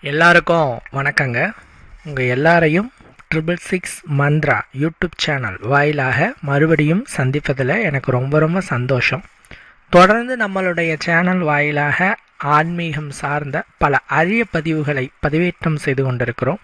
எல்லாருக்கும் வணக்கங்க. உங்கள் எல்லாரையும் triple six Mantra YouTube channel வாயிலாக மறுபடியும் சந்திப்பதில் எனக்கு ரொம்ப ரொம்ப சந்தோஷம். தொடர்ந்து நம்மளுடைய சேனல் வாயிலாக ஆன்மீகம் சார்ந்த பல அரிய பதிவுகளை பதிவேற்றம் செய்து கொண்டிருக்கிறோம்.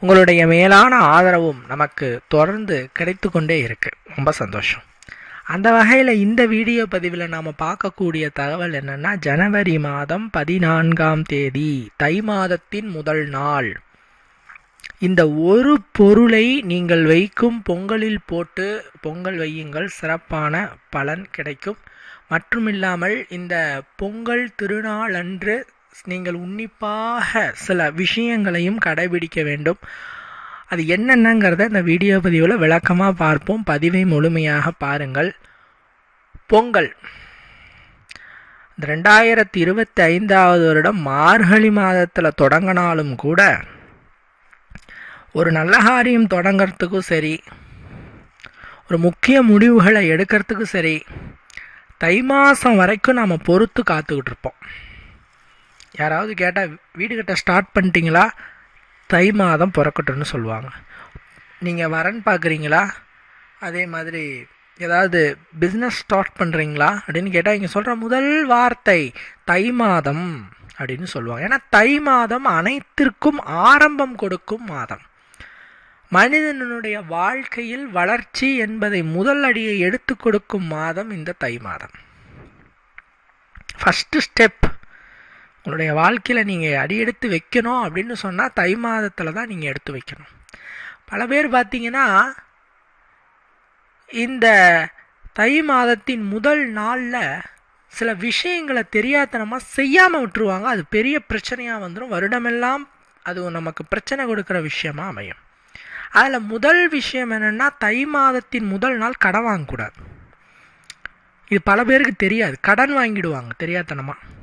உங்களுடைய மேலான ஆதரவும் நமக்கு தொடர்ந்து கிடைத்து கொண்டே இருக்குது ரொம்ப சந்தோஷம். அந்த வகையில் இந்த வீடியோ பதிவில் நாம் பார்க்கக்கூடிய தகவல் என்னென்னா ஜனவரி மாதம் பதினான்காம் தேதி தை மாதத்தின் முதல் நாள். இந்த ஒரு பொருளை நீங்கள் வைக்கும் பொங்கலில் போட்டு பொங்கல் வையுங்கள் சிறப்பான பலன் கிடைக்கும். மட்டுமில்லாமல் இந்த பொங்கல் திருநாளன்று நீங்கள் உன்னிப்பாக சில விஷயங்களையும் கடைபிடிக்க வேண்டும். அது என்னென்னங்கிறத இந்த வீடியோ பதிவில் விளக்கமாக பார்ப்போம். பதிவை முழுமையாக பாருங்கள். பொங்கல். ரெண்டாயிரத்தி இருபத்தி ஐந்தாவது வருடம் மார்கழி மாதத்தில் தொடங்கினாலும் கூட ஒரு நல்ல காரியம் தொடங்கிறதுக்கும் சரி ஒரு முக்கிய முடிவுகளை எடுக்கிறதுக்கும் சரி தை மாதம் வரைக்கும் நாம் பொறுத்து காத்துக்கிட்டு இருப்போம். யாராவது கேட்டால் வீடு கட்ட ஸ்டார்ட் பண்ணிட்டீங்களா? தை மாதம் பிறக்கட்டும்னு சொல்லுவாங்க. நீங்கள் வரன் பார்க்குறீங்களா அதே மாதிரி ஏதாவது பிஸ்னஸ் ஸ்டார்ட் பண்ணுறீங்களா அப்படின்னு கேட்டால் இங்கே சொல்கிற முதல் வார்த்தை தை மாதம் அப்படின்னு சொல்லுவாங்க. ஏன்னா தை மாதம் அனைத்திற்கும் ஆரம்பம் கொடுக்கும் மாதம். மனிதனுடைய வாழ்க்கையில் வளர்ச்சி என்பதை முதல் அடியை எடுத்து கொடுக்கும் மாதம் இந்த தை மாதம். ஃபஸ்ட்டு ஸ்டெப் உங்களுடைய வாழ்க்கையில் நீங்கள் அடி எடுத்து வைக்கணும் அப்படின்னு சொன்னால் தை மாதத்தில் தான் நீங்கள் எடுத்து வைக்கணும். பல பேர் பார்த்தீங்கன்னா இந்த தை மாதத்தின் முதல் நாளில் சில விஷயங்களை தெரியாதனமாக செய்யாமல் விட்டுருவாங்க. அது பெரிய பிரச்சனையாக வந்துடும் வருடமெல்லாம் அது நமக்கு பிரச்சனை கொடுக்குற விஷயமா அமையும். அதில் முதல் விஷயம் என்னென்னா தை மாதத்தின் முதல் நாள் கடன் வாங்கக்கூடாது. இது பல பேருக்கு தெரியாது. கடன் வாங்கிடுவாங்க தெரியாதனமாக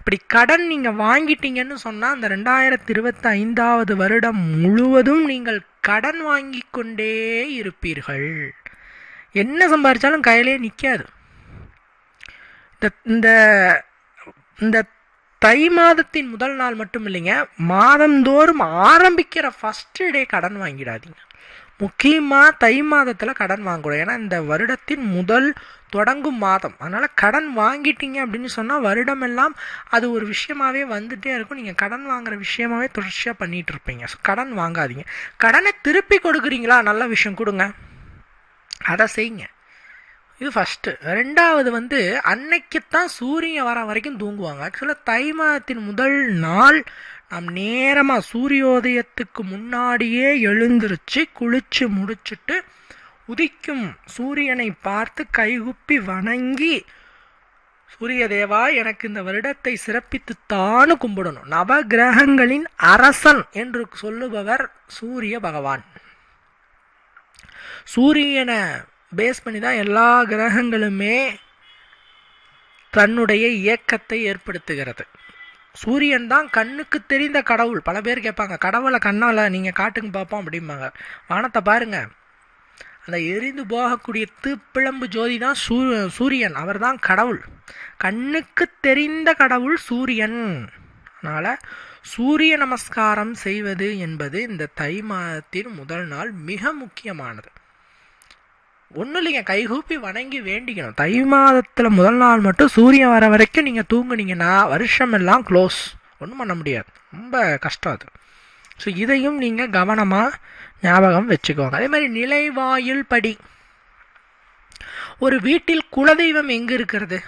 இப்படி கடன் நீங்கள் வாங்கிட்டீங்கன்னு சொன்னால் அந்த ரெண்டாயிரத்தி இருபத்தி ஐந்தாவது வருடம் முழுவதும் நீங்கள் கடன் வாங்கி கொண்டே இருப்பீர்கள். என்ன சம்பாதிச்சாலும் கையிலே நிற்காது இந்த இந்த தை மாதத்தின் முதல் நாள் மட்டும் இல்லைங்க மாதந்தோறும் ஆரம்பிக்கிற ஃபஸ்ட்டு டே கடன் வாங்கிடாதீங்க. முக்கியமாக தை மாதத்தில் கடன் வாங்கக்கூடாது. ஏன்னா இந்த வருடத்தின் முதல் தொடங்கும் மாதம். அதனால் கடன் வாங்கிட்டீங்க அப்படின்னு சொன்னால் வருடமெல்லாம் அது ஒரு விஷயமாகவே வந்துகிட்டே இருக்கும். நீங்கள் கடன் வாங்குற விஷயமாகவே தொடர்ச்சியாக பண்ணிகிட்டு இருப்பீங்க. ஸோ கடன் வாங்காதீங்க. கடனை திருப்பி கொடுக்குறீங்களா? நல்ல விஷயம் கொடுங்க. அதை செய்யுங்க. இது ஃபஸ்ட்டு ரெண்டாவது வந்து அன்னைக்குத்தான் சூரியன் வர வரைக்கும் தூங்குவாங்க. ஆக்சுவலாக தை மாதத்தின் முதல் நாள் நம் நேரமாக சூரியோதயத்துக்கு முன்னாடியே எழுந்திருச்சு குளிச்சு முடிச்சுட்டு உதிக்கும் சூரியனை பார்த்து கைகுப்பி வணங்கி சூரிய தேவா எனக்கு இந்த வருடத்தை சிறப்பித்துத்தான்னு கும்பிடணும். நவ கிரகங்களின் அரசன் என்று சொல்லுபவர் சூரிய பகவான். சூரியனை பேஸ் பண்ணி தான் எல்லா கிரகங்களுமே தன்னுடைய இயக்கத்தை ஏற்படுத்துகிறது. சூரியன் தான் கண்ணுக்கு தெரிந்த கடவுள். பல பேர் கேட்பாங்க கடவுளை கண்ணால் நீங்கள் காட்டுங்க பார்ப்போம் அப்படிம்பாங்க. வானத்தை பாருங்க. அந்த எரிந்து போகக்கூடிய தீப்பிழம்பு ஜோதி தான் சூ சூரியன். அவர் தான் கடவுள். கண்ணுக்கு தெரிந்த கடவுள் சூரியன். அதனால் சூரிய நமஸ்காரம் செய்வது என்பது இந்த தை மாதத்தின் முதல் நாள் மிக முக்கியமானது. ஒன்றும் இல்லைங்க கைகூப்பி வணங்கி வேண்டிக்கணும். தை மாதத்தில் முதல் நாள் மட்டும் சூரியன் வர வரைக்கும் நீங்கள் தூங்குனீங்கன்னா வருஷம் எல்லாம் க்ளோஸ் ஒன்றும் பண்ண முடியாது. ரொம்ப கஷ்டம் அது. ஸோ இதையும் நீங்கள் கவனமாக ஞாபகம் வச்சுக்கோங்க. அதே மாதிரி நிலைவாயில் படி. ஒரு வீட்டில் குலதெய்வம் எங்கே இருக்கிறது?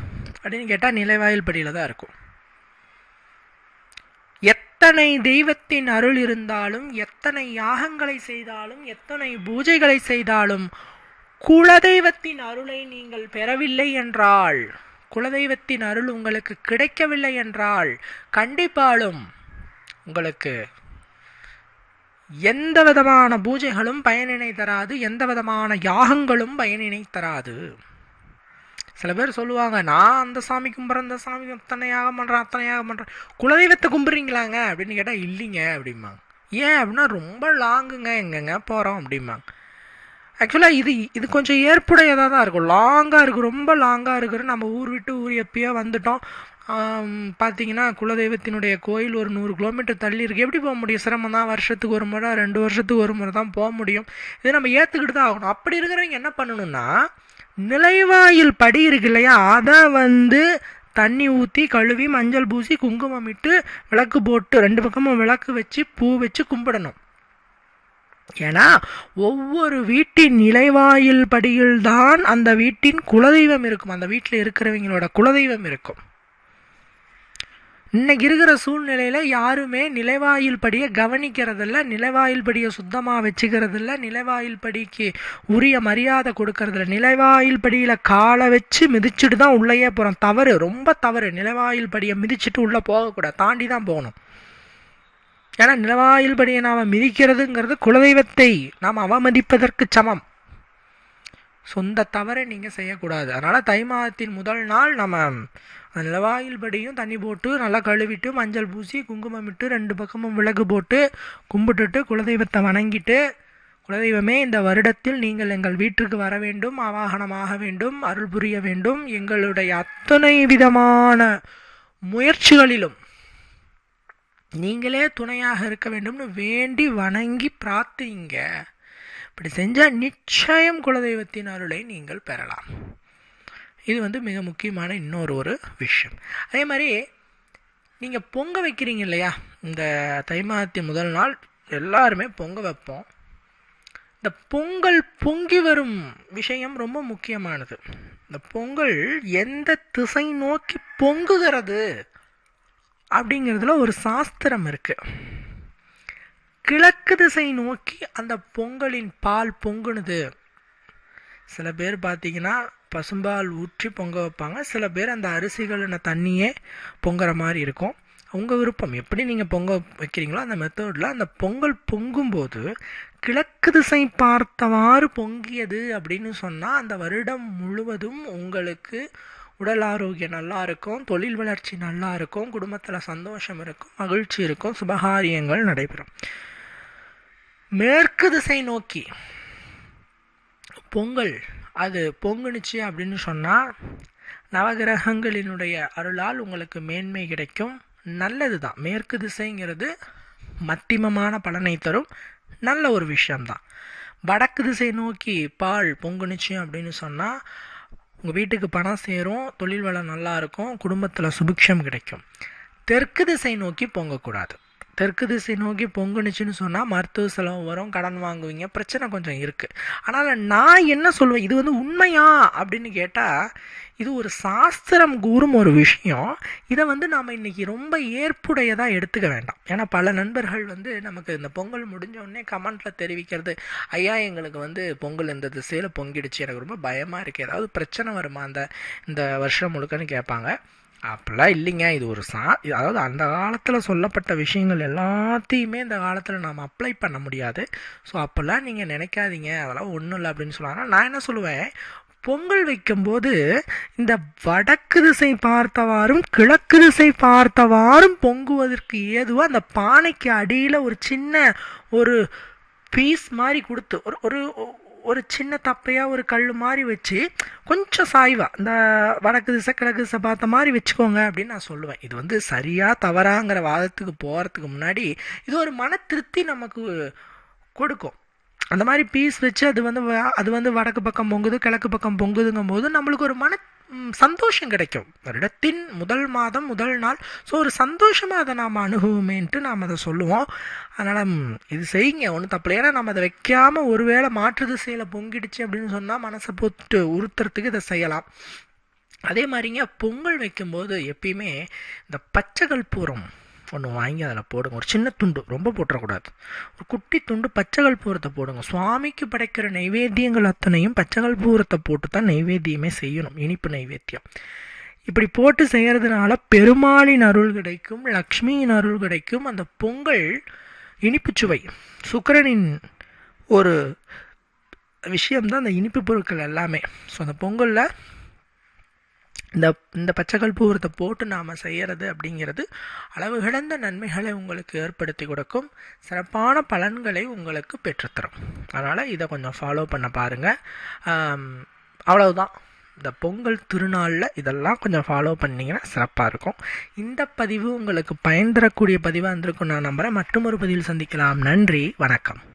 அப்படின்னு கேட்டால் நிலைவாயில் படியில் தான் இருக்கும். எத்தனை தெய்வத்தின் அருள் இருந்தாலும் எத்தனை யாகங்களை செய்தாலும் எத்தனை பூஜைகளை செய்தாலும் குலதெய்வத்தின் அருளை நீங்கள் பெறவில்லை என்றால் குலதெய்வத்தின் அருள் உங்களுக்கு கிடைக்கவில்லை என்றால் கண்டிப்பாலும் உங்களுக்கு எந்த விதமான பூஜைகளும் பயனினை தராது எந்த விதமான யாகங்களும் பயனினை தராது. சில பேர் சொல்லுவாங்க நான் அந்த சாமி கும்பிட்றேன் இந்த சாமி அத்தனை யாகம் பண்ணுறேன் அத்தனை யாகம் பண்ணுறேன் குலதெய்வத்தை கும்பிட்றீங்களாங்க? அப்படின்னு கேட்டால் இல்லைங்க அப்படிம்பாங்க. ஏன் அப்படின்னா ரொம்ப லாங்குங்க. எங்கெங்க போகிறோம் அப்படிம்பாங்க. ஆக்சுவலாக இது இது கொஞ்சம் ஏற்புடையதாக தான் இருக்கும். லாங்காக இருக்குது ரொம்ப லாங்காக இருக்குது நம்ம ஊர் விட்டு ஊர் எப்பயோ வந்துட்டோம். பார்த்தீங்கன்னா குலதெய்வத்தினுடைய கோயில் ஒரு நூறு கிலோமீட்டர் தள்ளி இருக்குது எப்படி போக முடியும்? சிரமம் தான். வருஷத்துக்கு ஒரு முறை ரெண்டு வருஷத்துக்கு ஒரு முறை தான் போக முடியும். இதை நம்ம ஏற்றுக்கிட்டு தான் ஆகணும். அப்படி இருக்கிறவங்க என்ன பண்ணணும்னா நிலைவாயில் படி இருக்கு இல்லையா? அதை வந்து தண்ணி ஊற்றி கழுவி மஞ்சள் பூசி குங்குமம் இட்டு விளக்கு போட்டு ரெண்டு பக்கமும் விளக்கு வச்சு பூ வச்சு கும்பிடணும். ஏன்னா ஒவ்வொரு வீட்டின் நிலைவாயில் படியில்தான் அந்த வீட்டின் குலதெய்வம் இருக்கும். அந்த வீட்டில் இருக்கிறவங்களோட குலதெய்வம் இருக்கும். இன்னைக்கு இருக்கிற சூழ்நிலையில் யாருமே நிலைவாயில் படியை கவனிக்கிறதில்ல நிலைவாயில் படியை சுத்தமாக வச்சுக்கிறதில்ல நிலைவாயில் படிக்கு உரிய மரியாதை கொடுக்கறதில்ல. நிலைவாயில் படியில் காலை வச்சு மிதிச்சுட்டு தான் உள்ளேயே போகிறோம் தவறு ரொம்ப தவறு. நிலைவாயில் படியை மிதிச்சுட்டு உள்ளே போகக்கூடாது. தாண்டி தான் போகணும். ஏன்னா நிலவாயில்படியை நாம் மிதிக்கிறதுங்கிறது குலதெய்வத்தை நாம் அவமதிப்பதற்கு சமம். சொந்த தவறை நீங்கள் செய்யக்கூடாது. அதனால் தை மாதத்தின் முதல் நாள் நம்ம நிலவாயில்படியும் தண்ணி போட்டு நல்லா கழுவிட்டு மஞ்சள் பூசி குங்குமம் இட்டு ரெண்டு பக்கமும் விளக்கு போட்டு கும்பிட்டுட்டு குலதெய்வத்தை வணங்கிட்டு குலதெய்வமே இந்த வருடத்தில் நீங்கள் எங்கள் வீட்டுக்கு வர வேண்டும் ஆவாகனமாக வேண்டும் அருள் புரிய வேண்டும். எங்களுடைய அத்தனை விதமான முயற்சிகளிலும் நீங்களே துணையாக இருக்க வேண்டும்னு வேண்டி வணங்கி பிரார்த்திங்க. இப்படி செஞ்சால் நிச்சயம் குலதெய்வத்தின் அருளை நீங்கள் பெறலாம். இது வந்து மிக முக்கியமான இன்னொரு ஒரு விஷயம். அதே மாதிரி நீங்கள் பொங்க வைக்கிறீங்க இல்லையா? இந்த தை மாதத்தின் முதல் நாள் எல்லாருமே பொங்க வைப்போம். இந்த பொங்கல் பொங்கி வரும் விஷயம் ரொம்ப முக்கியமானது. இந்த பொங்கல் எந்த திசை நோக்கி பொங்குகிறது? அப்படிங்கிறதுல ஒரு சாஸ்திரம் இருக்கு. கிழக்கு திசை நோக்கி அந்த பொங்கலின் பால் பொங்குனுது. சில பேர் பார்த்தீங்கன்னா பசும்பால் ஊற்றி பொங்க வைப்பாங்க. சில பேர் அந்த அரிசிகளின தண்ணியே பொங்குற மாதிரி இருக்கும். உங்கள் விருப்பம் எப்படி நீங்கள் பொங்க வைக்கிறீங்களோ அந்த மெத்தடில் அந்த பொங்கல் பொங்கும்போது கிழக்கு திசை பார்த்தவாறு பொங்கியது அப்படின்னு சொன்னால் அந்த வருடம் முழுவதும் உங்களுக்கு உடல் ஆரோக்கியம் நல்லா இருக்கும் தொழில் வளர்ச்சி நல்லா இருக்கும் குடும்பத்தில் சந்தோஷம் இருக்கும் மகிழ்ச்சி இருக்கும் சுபகாரியங்கள் நடைபெறும். மேற்கு திசை நோக்கி பொங்கல் அது பொங்குனுச்சு அப்படின்னு சொன்னால் நவகிரகங்களினுடைய அருளால் உங்களுக்கு மேன்மை கிடைக்கும். நல்லது தான் மேற்கு திசைங்கிறது மத்திமமான பலனை தரும். நல்ல ஒரு விஷயம்தான். வடக்கு திசை நோக்கி பால் பொங்குனுச்சு அப்படின்னு சொன்னால் உங்கள் வீட்டுக்கு பணம் சேரும் தொழில் வளம் நல்லா இருக்கும் குடும்பத்தில் சுபிக்ஷம் கிடைக்கும். தெற்கு திசை நோக்கி பொங்கக்கூடாது. தெற்கு திசை நோக்கி பொங்குனுச்சுன்னு சொன்னால் மருத்துவ செலவு வரும் கடன் வாங்குவீங்க பிரச்சனை கொஞ்சம் இருக்குது ஆனால் நான் என்ன சொல்லுவேன் இது வந்து உண்மையா அப்படின்னு கேட்டால் இது ஒரு சாஸ்திரம் கூறும் ஒரு விஷயம். இதை வந்து நாம் இன்றைக்கி ரொம்ப ஏற்புடையதாக எடுத்துக்க வேண்டாம். ஏன்னா பல நண்பர்கள் வந்து நமக்கு இந்த பொங்கல் முடிஞ்சோடனே கமெண்ட்டில் தெரிவிக்கிறது ஐயா எங்களுக்கு வந்து பொங்கல் இந்த திசையில் பொங்கிடுச்சு. எனக்கு ரொம்ப பயமாக இருக்குது ஏதாவது பிரச்சனை வருமா அந்த இந்த வருஷம் முழுக்கன்னு கேட்பாங்க. அப்படிலாம் இல்லைங்க. இது ஒரு சா அதாவது அந்த காலத்தில் சொல்லப்பட்ட விஷயங்கள் எல்லாத்தையுமே இந்த காலத்தில் நாம் அப்ளை பண்ண முடியாது. ஸோ அப்போல்லாம் நீங்கள் நினைக்காதீங்க. அதெல்லாம் ஒன்றும் இல்லை அப்படின்னு சொல்லுவாங்க. நான் என்ன சொல்லுவேன்? பொங்கல் வைக்கும்போது இந்த வடக்கு திசை பார்த்தவாறும் கிழக்கு திசை பார்த்தவாறும் பொங்குவதற்கு ஏதுவாக அந்த பானைக்கு அடியில் ஒரு சின்ன ஒரு பீஸ் மாதிரி கொடுத்து ஒரு ஒரு ஒரு சின்ன தப்பையாக ஒரு கல் மாதிரி வச்சு கொஞ்சம் சாய்வாக இந்த வடக்கு திசை கிழக்கு திசை பார்த்த மாதிரி வச்சுக்கோங்க அப்படின்னு நான் சொல்லுவேன். இது வந்து சரியாக தவறாங்கிற வாதத்துக்கு போகிறதுக்கு முன்னாடி இது ஒரு மன திருப்தி நமக்கு கொடுக்கும். அந்த மாதிரி பீஸ் வச்சு அது வந்து அது வந்து வடக்கு பக்கம் பொங்குது கிழக்கு பக்கம் பொங்குதுங்கும் போது நம்மளுக்கு ஒரு மன சந்தோஷம் கிடைக்கும். வருடத்தின் முதல் மாதம் முதல் நாள். ஸோ ஒரு சந்தோஷமாக அதை நாம் அணுகுவோமேன்ட்டு நாம் அதை சொல்லுவோம். அதனால் இது செய்யுங்க. ஒன்றும் தப்பு ஏன்னா நம்ம அதை வைக்காமல் ஒருவேளை மாற்று திசையில் பொங்கிடுச்சு அப்படின்னு சொன்னால் மனசை போட்டு உறுத்துறதுக்கு இதை செய்யலாம். அதே மாதிரிங்க பொங்கல் வைக்கும்போது எப்பயுமே இந்த பச்சை ஒன்று வாங்கி அதில் போடுங்க. ஒரு சின்ன துண்டு ரொம்ப போட்டுறக்கூடாது. ஒரு குட்டி துண்டு பச்சைகள் பூரத்தை போடுங்க. சுவாமிக்கு படைக்கிற நைவேத்தியங்கள் அத்தனையும் பச்சைகள் பூரத்தை போட்டு தான் நைவேத்தியமே செய்யணும். இனிப்பு நைவேத்தியம். இப்படி போட்டு செய்கிறதுனால பெருமாளின் அருள் கிடைக்கும் லக்ஷ்மியின் அருள் கிடைக்கும். அந்த பொங்கல் இனிப்பு சுவை. சுக்கரனின் ஒரு விஷயம்தான் அந்த இனிப்பு பொருட்கள் எல்லாமே. ஸோ அந்த பொங்கலில் இந்த இந்த பச்சைகள் பூரத்தை போட்டு நாம் செய்கிறது அப்படிங்கிறது அளவு கிடந்த நன்மைகளை உங்களுக்கு ஏற்படுத்தி கொடுக்கும். சிறப்பான பலன்களை உங்களுக்கு பெற்றுத்தரும். அதனால் இதை கொஞ்சம் ஃபாலோ பண்ண பாருங்கள் அவ்வளவுதான். இந்த பொங்கல் திருநாளில் இதெல்லாம் கொஞ்சம் ஃபாலோ பண்ணிங்கன்னா சிறப்பாக இருக்கும். இந்த பதிவு உங்களுக்கு பயன் தரக்கூடிய பதிவாக இருந்திருக்கும் நான் நம்புகிறேன் மற்றும் ஒரு பதிவில் சந்திக்கலாம். நன்றி. வணக்கம்.